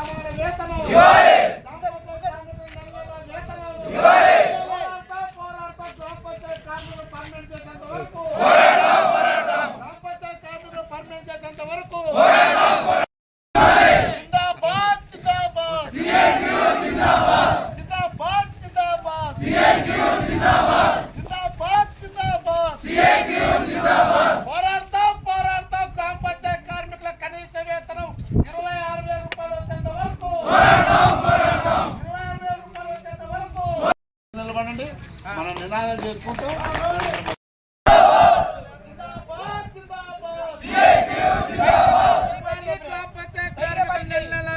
Tá Samana Vetano. నిలబడండి మనం నినాదాలు చేసుకుంటూ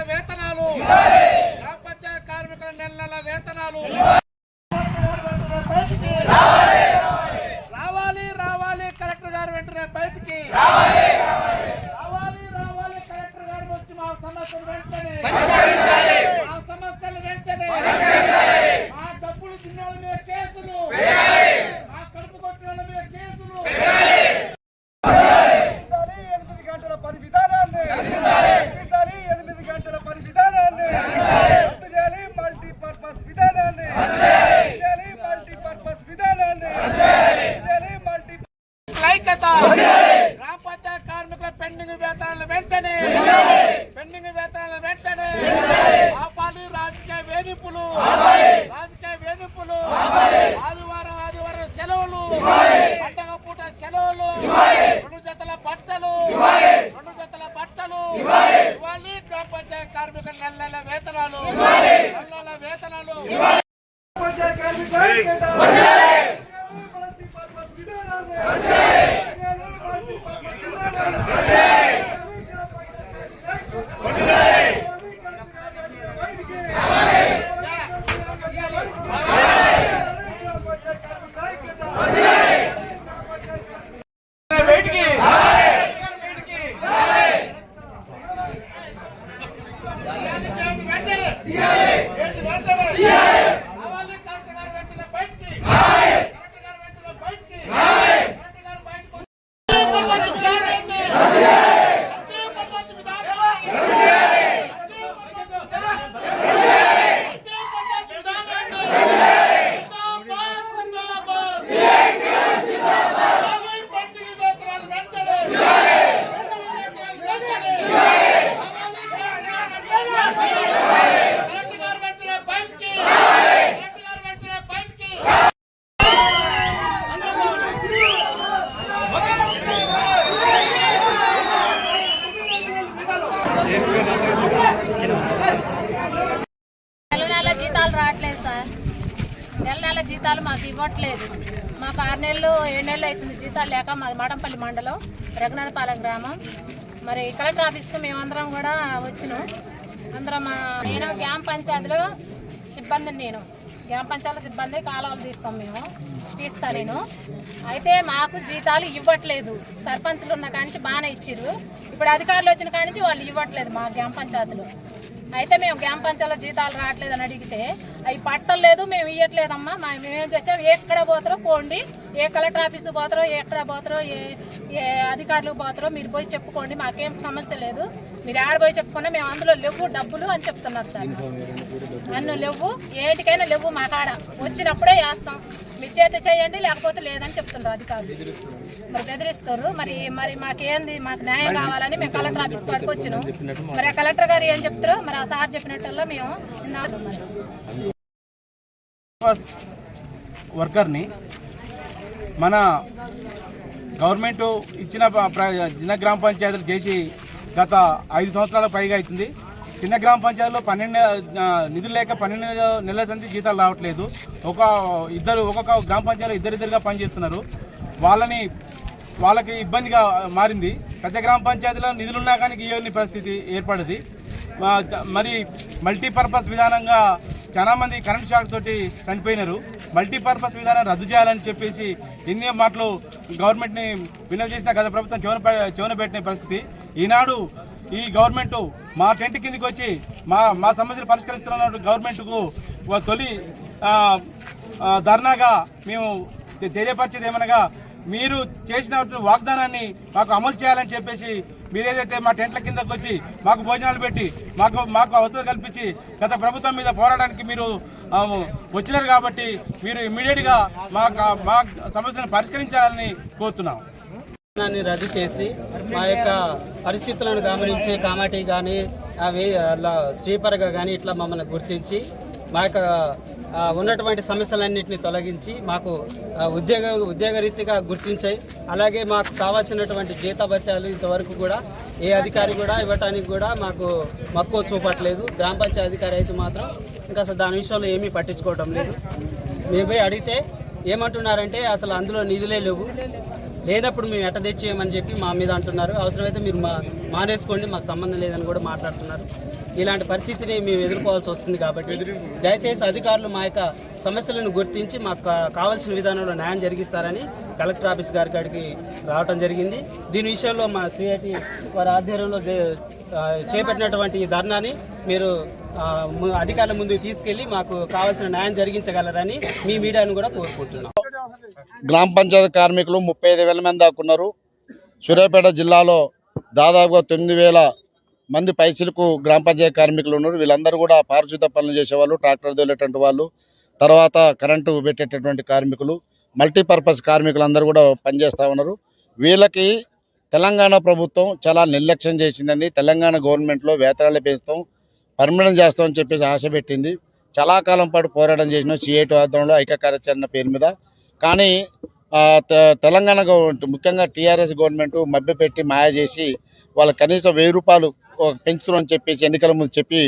వేతనాలు కార్మికుల వేతనాలు రావాలి రావాలి. కలెక్టర్ గారు వెంటనే బయటికి రావాలి రావాలి కలెక్టర్ గారు వచ్చి మా సమస్యలు వెంటనే మా సమస్యలు వెంటనే మా డబ్బులు తిన్న వాళ్ళ మీద కేసులు మా కడుపు కొట్టిన వాళ్ళ మీద కేసులు పెంచాలి ఎనిమిది గంటల పని విధానాన్ని పెంచాలి ఎనిమిది గంటల పని విధానాన్ని రద్దు చేయాలి మల్టీ పర్పస్ విధానాన్ని రద్దు చేయాలి మల్టీ పర్పస్ విధానాన్ని రద్దు చేయాలి మల్టీ ఐక్యత గ్రామ పంచాయతీ కార్మికుల పెండింగ్ వేతనాలు వెంటనే. పెండింగ్ వేతనాలు వెంటనే. ఆపాలి రాజకీయ వేధింపులు. రాజకీయ వేధింపులు. ఆదివారం ఆదివారం సెలవులు. పండగ పూట సెలవులు. రెండు జతల బట్టలు. రెండు జతల బట్టలు. ఇవ్వాలి గ్రామ పంచాయతీ కార్మికుల నెల నెల వేతనాలు. నెల నెల వేతనాలు. పంచాయతీ కార్మికుల ఐక్యత మల్టీ పర్పస్ విధానాన్ని రద్దు చేయాలి మల్టీ పర్పస్ విధానాన్ని వెంటనే వెంటనే రావాలి కలెక్టర్ గారు వెంటనే బయటికి కలెక్టర్ గారు వెంటనే బయటికి కలెక్టర్ గారు బయటికి వచ్చి- బయటికి నెల నెల జీతాలు రావట్లేదు సార్. నెల నెల జీతాలు మాకు ఇవ్వట్లేదు. మాకు ఆరు నెలలు ఏడు నెలలు అవుతుంది జీతాలు లేక మాది మడంపల్లి మండలం రఘునాథపాలెం గ్రామం. మరి కలెక్టర్ ఆఫీస్కి మేమందరం కూడా వచ్చినాం. అందరం మా నేను గ్రామ పంచాయతీలో సిబ్బందిని నేను. గ్రామ పంచాయతీ సిబ్బంది కాలువలు తీస్తాం మేము. తీస్తా నేను. అయితే మాకు జీతాలు ఇవ్వట్లేదు. సర్పంచులు ఉన్న కానించి బాగానే ఇచ్చిర్రు. ఇప్పుడు అధికారులు వచ్చిన కానించి వాళ్ళు ఇవ్వట్లేదు మా గ్రామ పంచాయతీలో. అయితే మేము గ్రామ పంచాయతీలో జీతాలు రావట్లేదు అని అడిగితే అవి పట్టలేదు మేము ఇవ్వట్లేదమ్మా మా మేమేం చేసాం ఎక్కడ పోతారో పోండి ఏ కలెక్టర్ ఆఫీస్ పోతారో ఎక్కడ పోతారో ఏ ఏ అధికారులు పోతారో మీరు పోయి చెప్పుకోండి మాకేం సమస్య లేదు. మీరు ఆడ పోయి చెప్పుకున్నా మేము అందులో లేవు డబ్బులు అని చెప్తున్నారు సార్. అన్ను లేవు ఏంటికైనా లేవు మా కాడ. వచ్చినప్పుడే వేస్తాం. మీరు చేతి చేయండి లేకపోతే లేదని చెప్తున్నారు అధికారులు. మరి బెదిరిస్తారు. మరి మరి మాకేంది? మాకు న్యాయం కావాలని మేము కలెక్టర్ ఆఫీస్ కాడికి వచ్చినాం మరి ఆ కలెక్టర్ గారు ఏం చెప్తారో మరి ఆ సార్ చెప్పినట్టల్లా మేము వర్కర్ని మన గవర్నమెంట్ ఇచ్చిన చిన్న గ్రామ పంచాయతీలు చేసి గత ఐదు సంవత్సరాల పైగా అవుతుంది. చిన్న గ్రామ పంచాయతీలో పన్నెండు నిధులు లేక పన్నెండు నెలల సంది జీతాలు రావట్లేదు. ఒక ఇద్దరు ఒక్కొక్క గ్రామ పంచాయతీలో ఇద్దరిద్దరుగా పనిచేస్తున్నారు. వాళ్ళని వాళ్ళకి ఇబ్బందిగా మారింది. పెద్ద గ్రామ పంచాయతీలో నిధులున్నా కానీ ఇవ్వని పరిస్థితి ఏర్పడింది. మరి మల్టీపర్పస్ విధానంగా చాలామంది కరెంట్ షాక్ తోటి చనిపోయినారు. మల్టీపర్పస్ విధానం రద్దు చేయాలని చెప్పేసి ఎన్ని మాటలు గవర్నమెంట్ని వినవి చేసిన గత ప్రభుత్వం చెవన చెవన పెట్టిన పరిస్థితి. ఈనాడు ఈ గవర్నమెంట్ మా టెంట్ కిందికి వచ్చి మా మా సమస్యలు పరిష్కరిస్తున్న గవర్నమెంట్కు తొలి ధర్నాగా మేము తెలియపరిచేది ఏమనగా మీరు చేసిన వాగ్దానాన్ని మాకు అమలు చేయాలని చెప్పేసి మీరేదైతే మా టెంట్ల కిందకు వచ్చి మాకు భోజనాలు పెట్టి మాకు మాకు అవసరం కల్పించి గత ప్రభుత్వం మీద పోరాటానికి మీరు వచ్చినారు కాబట్టి మీరు ఇమ్మీడియట్గా మా మా సమస్యను పరిష్కరించాలని కోరుతున్నాం. దాన్ని రద్దు చేసి మా యొక్క పరిస్థితులను గమనించే కామాటి కానీ అవి అలా స్వీపర్గా కానీ ఇట్లా మమ్మల్ని గుర్తించి మా యొక్క ఉన్నటువంటి సమస్యలన్నింటినీ తొలగించి మాకు ఉద్యోగ ఉద్యోగరీతిగా గుర్తించాయి. అలాగే మాకు కావాల్సినటువంటి జీతభత్యాలు ఇంతవరకు కూడా ఏ అధికారి కూడా ఇవ్వటానికి కూడా మాకు మక్కువ చూపట్లేదు. గ్రామ పంచాయతీ అధికారి అయితే మాత్రం ఇంకా అసలు దాని విషయంలో ఏమీ పట్టించుకోవటం లేదు. మేము పోయి అడిగితే ఏమంటున్నారంటే అసలు అందులో నిధులే లేవు. లేనప్పుడు మేము ఎట్ట తెచ్చేయమని చెప్పి మా మీద అంటున్నారు. అవసరమైతే మీరు మా మానేసుకోండి మాకు సంబంధం లేదని కూడా మాట్లాడుతున్నారు. ఇలాంటి పరిస్థితిని మేము ఎదుర్కోవాల్సి వస్తుంది కాబట్టి దయచేసి అధికారులు మా యొక్క సమస్యలను గుర్తించి మాకు కావాల్సిన విధానంలో న్యాయం జరిగిస్తారని కలెక్టర్ ఆఫీస్ గారి కాడికి రావటం జరిగింది. దీని విషయంలో మా సిఐటి వారి ఆధ్వర్యంలో చేపట్టినటువంటి ఈ ధర్నాని మీరు అధికారుల ముందుకు తీసుకెళ్ళి మాకు కావాల్సిన న్యాయం జరిగించగలరని మీ మీడియాను కూడా కోరుకుంటున్నాం. గ్రామ పంచాయతీ కార్మికులు ముప్పై ఐదు వేల మంది దాకా ఉన్నారు సూర్యాపేట జిల్లాలో దాదాపుగా తొమ్మిది వేల మంది పైసలకు గ్రామ పంచాయతీ కార్మికులు ఉన్నారు. వీళ్ళందరూ కూడా పారిశుద్ధ పనులు చేసేవాళ్ళు ట్రాక్టర్ తోలేటువంటి వాళ్ళు తర్వాత కరెంటు పెట్టేటటువంటి కార్మికులు మల్టీపర్పస్ కార్మికులు అందరూ కూడా పనిచేస్తూ ఉన్నారు. వీళ్ళకి తెలంగాణ ప్రభుత్వం చాలా నిర్లక్ష్యం చేసిందండి. తెలంగాణ గవర్నమెంట్లో వేతనాలు పెంచుతాం పర్మనెంట్ చేస్తామని చెప్పేసి ఆశ పెట్టింది. చాలా కాలం పాటు పోరాటం చేసిన. సిఐటి ఆధ్వర్యంలో ఐక్య కార్యాచరణ పేరు మీద కానీ తె- తెలంగాణ గవర్నమెంట్ ముఖ్యంగా టీఆర్ఎస్ గవర్నమెంట్ మభ్యపెట్టి మాయ చేసి వాళ్ళ కనీసం వెయ్యి రూపాయలు పెంచుతున్నామని చెప్పేసి ఎన్నికల ముందు చెప్పి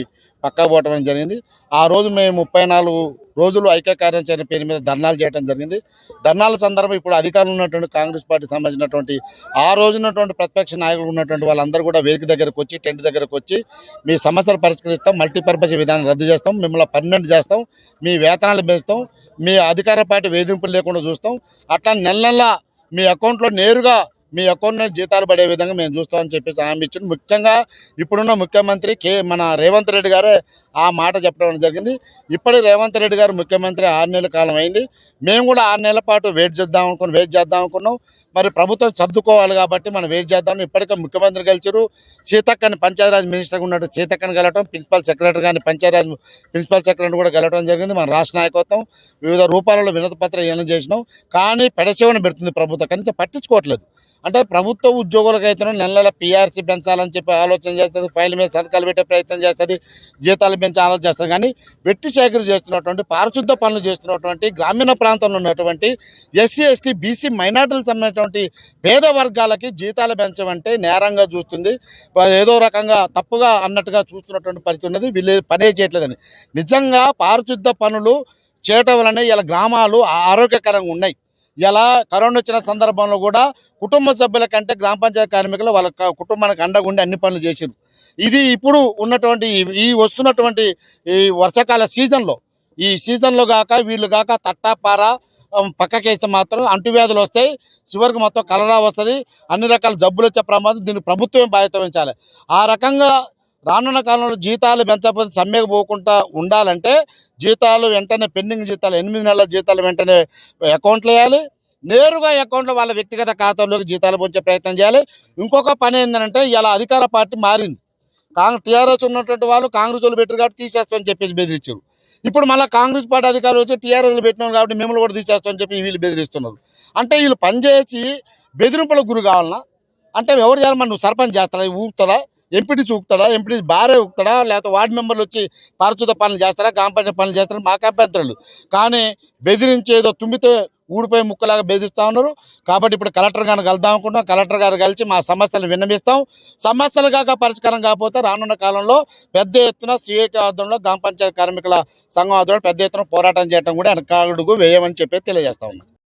పక్కా పోవటం జరిగింది. ఆ రోజు మేము ముప్పై నాలుగు రోజులు ఐక్య కార్యాచరణ పేరు మీద ధర్నాలు చేయడం జరిగింది. ధర్నాల సందర్భం ఇప్పుడు అధికారంలో ఉన్నటువంటి కాంగ్రెస్ పార్టీ సంబంధించినటువంటి ఆ రోజునటువంటి ప్రతిపక్ష నాయకులు ఉన్నటువంటి వాళ్ళందరూ కూడా వేదిక దగ్గరకు వచ్చి టెంట్ దగ్గరకు వచ్చి మీ సమస్యలు పరిష్కరిస్తాం మల్టీపర్పస్ విధానం రద్దు చేస్తాం మిమ్మల్ని పర్మనెంట్ చేస్తాం మీ వేతనాలు పెంచుతాం మీ అధికార పార్టీ వేధింపులు లేకుండా చూస్తాం. అట్లా నెల నెల మీ అకౌంట్లో నేరుగా మీ అకౌంట్లో జీతాలు పడే విధంగా మేము చూస్తామని చెప్పేసి హామీ ఇచ్చింది. ముఖ్యంగా ఇప్పుడున్న ముఖ్యమంత్రి కే మన రేవంత్ రెడ్డి గారే ఆ మాట చెప్పడం జరిగింది. ఇప్పటి రేవంత్ రెడ్డి గారు ముఖ్యమంత్రి ఆరు నెలల కాలం అయింది. మేము కూడా ఆరు నెలల పాటు వెయిట్ చేద్దాం అనుకుని వెయిట్ చేద్దాం అనుకున్నాం. మరి ప్రభుత్వం సర్దుకోవాలి కాబట్టి మనం వెయిట్ చేద్దాం. ఇప్పటికే ముఖ్యమంత్రి గెలిచారు. సీతక్కని పంచాయతీరాజ్ మినిస్టర్గా ఉన్నట్టు సీతక్కని గెలవడం ప్రిన్సిపల్ సెక్రటరీ కానీ పంచాయతీరాజ్ ప్రిన్సిపల్ సెక్రటరీ కూడా గెలవడం జరిగింది. మన రాష్ట్ర నాయకత్వం వివిధ రూపాలలో వినతి పత్రం ఏమైనా చేసినాం. కానీ పెడసేవన పెడుతుంది ప్రభుత్వం. కనీసం పట్టించుకోవట్లేదు. అంటే ప్రభుత్వ ఉద్యోగులకైతే నెల నెల పీఆర్సీ పెంచాలని చెప్పి ఆలోచన చేస్తుంది. ఫైల్ మీద సంతకాలు పెట్టే ప్రయత్నం చేస్తుంది. జీతాలు పెంచే ఆలోచన కానీ వెట్టి సేకరణ చేస్తున్నటువంటి పారిశుద్ధ పనులు చేస్తున్నటువంటి గ్రామీణ ప్రాంతంలో ఉన్నటువంటి ఎస్సీ ఎస్టీ బీసీ మైనార్టీలకు సంబంధించినటువంటి పేద వర్గాలకి జీతాలు పెంచమంటే నేరంగా చూస్తుంది. ఏదో రకంగా తప్పుగా అన్నట్టుగా చూస్తున్నటువంటి పరిస్థితి ఉన్నది. వీళ్ళు పనే చేయట్లేదని. నిజంగా పారిశుద్ధ పనులు చేయటం వలన ఇలా గ్రామాలు ఆరోగ్యకరంగా ఉన్నాయి. ఇలా కరోనా వచ్చిన సందర్భంలో కూడా కుటుంబ సభ్యుల కంటే గ్రామ పంచాయతీ కార్మికులు వాళ్ళ కుటుంబానికి అండగా ఉండి అన్ని పనులు చేసారు ఇది ఇప్పుడు ఉన్నటువంటి ఈ- వస్తున్నటువంటి ఈ వర్షాకాల సీజన్లో ఈ సీజన్లో కాక వీళ్ళు కాక తట్టాపార పక్కకేస్తే మాత్రం అంటువ్యాధులు వస్తాయి చివరికి మొత్తం కలరా వస్తుంది అన్ని రకాల జబ్బులు వచ్చే ప్రమాదం దీన్ని ప్రభుత్వమే బాధ్యత వహించాలి. ఆ రకంగా రానున్న కాలంలో జీతాలు పెంచకపోతే సమ్మెకు పోకుండా ఉండాలంటే జీతాలు వెంటనే పెండింగ్ జీతాలు ఎనిమిది నెలల జీతాలు వెంటనే అకౌంట్లో వేయాలి. నేరుగా అకౌంట్లో వాళ్ళ వ్యక్తిగత ఖాతాల్లోకి జీతాలు పొంచే ప్రయత్నం చేయాలి. ఇంకొక పని ఏంటంటే ఇలా అధికార పార్టీ మారింది. కాంగ్రెస్ టీఆర్ఎస్ ఉన్నటువంటి వాళ్ళు కాంగ్రెస్ వాళ్ళు పెట్టారు కాబట్టి తీసేస్తామని చెప్పేసి బెదిరించారు ఇప్పుడు మళ్ళీ కాంగ్రెస్ పార్టీ అధికారులు వచ్చి టీఆర్ఎస్ పెట్టినాం కాబట్టి మిమ్మల్ని కూడా తీసేస్తామని చెప్పి వీళ్ళు బెదిరిస్తున్నారు. అంటే వీళ్ళు పనిచేసి బెదిరింపులకు గురి కావాలన్నా అంటే ఎవరు చేయాలి? మరి నువ్వు సర్పంచ్ చేస్తారా ఊపుతారా ఎంపీటీ ఊపుతాడా ఎంపీటీ భార్య ఊపుతాడా లేకపోతే వార్డు మెంబర్లు వచ్చి పారిశుద్ధ పనులు చేస్తారా గ్రామ పనులు చేస్తారా మాకు అభ్యంతరాలు. కానీ బెదిరించేదో తుమ్మితే ఊడిపోయి ముక్కలాగా బెదిరిస్తా ఉన్నారు. కాబట్టి ఇప్పుడు కలెక్టర్ గారిని కలుద్దాం అనుకుంటున్నాం. కలెక్టర్ గారు కలిసి మా సమస్యలు విన్నవిస్తాం. సమస్యలు కాక పరిష్కారం కాకపోతే రానున్న కాలంలో పెద్ద ఎత్తున సిఐటి ఆధ్వర్యంలో గ్రామ పంచాయతీ కార్మికుల సంఘం ఆధ్వర్యంలో పెద్ద ఎత్తున పోరాటం చేయడం కూడా వెనకాడుగు వేయమని చెప్పి తెలియజేస్తా ఉన్నాం.